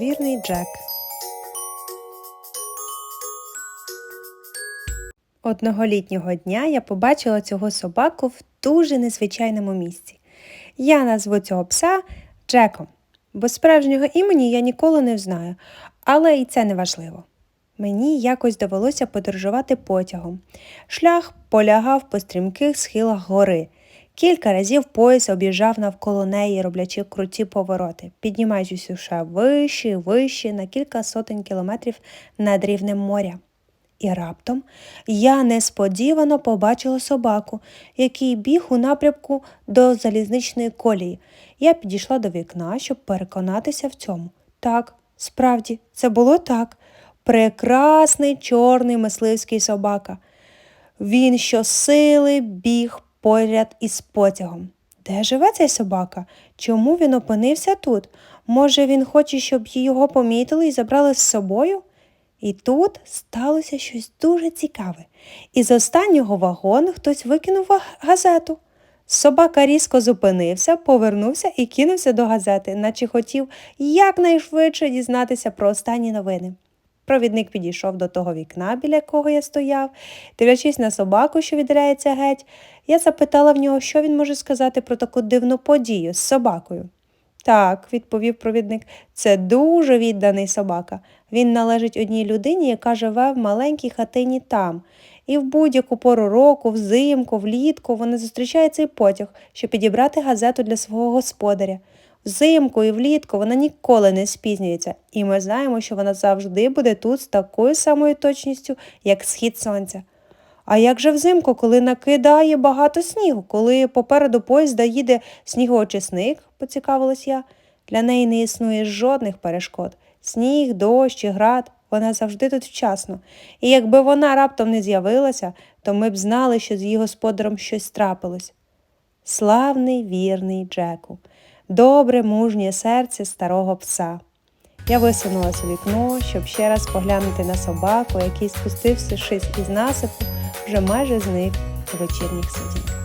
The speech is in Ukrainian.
Вірний Джек. Одного літнього дня я побачила цього собаку в дуже незвичайному місці. Я назву цього пса Джеком, бо справжнього імені я ніколи не знаю, але і це не важливо. Мені якось довелося подорожувати потягом. Шлях полягав по стрімких схилах гори. Кілька разів поїзд об'їжджав навколо неї, роблячи круті повороти, піднімаючись усе вище і вище на кілька сотень кілометрів над рівнем моря. І раптом я несподівано побачила собаку, який біг у напрямку до залізничної колії. Я підійшла до вікна, щоб переконатися в цьому. Так, справді, це було так. Прекрасний чорний мисливський собака. Він щосили біг поряд із потягом. Де живе цей собака? Чому він опинився тут? Може, він хоче, щоб його помітили і забрали з собою? І тут сталося щось дуже цікаве. Із останнього вагону хтось викинув газету. Собака різко зупинився, повернувся і кинувся до газети, наче хотів якнайшвидше дізнатися про останні новини. Провідник підійшов до того вікна, біля якого я стояв, дивлячись на собаку, що віддаляється геть, я запитала в нього, що він може сказати про таку дивну подію з собакою. Так, відповів провідник, це дуже відданий собака. Він належить одній людині, яка живе в маленькій хатині там. І в будь-яку пору року, взимку, влітку вона зустрічає цей потяг, щоб підібрати газету для свого господаря. Взимку і влітку вона ніколи не спізнюється, і ми знаємо, що вона завжди буде тут з такою самою точністю, як схід сонця. А як же взимку, коли накидає багато снігу, коли попереду поїзда їде снігоочисник, поцікавилась я. Для неї не існує жодних перешкод. Сніг, дощ і град, вона завжди тут вчасно. І якби вона раптом не з'явилася, то ми б знали, що з її господарем щось трапилось. Славний вірний Джеку, добре мужнє серце старого пса. Я висунулася вікно, щоб ще раз поглянути на собаку, який спустився шись із насипу, вже майже зник у вечірніх сидіннях.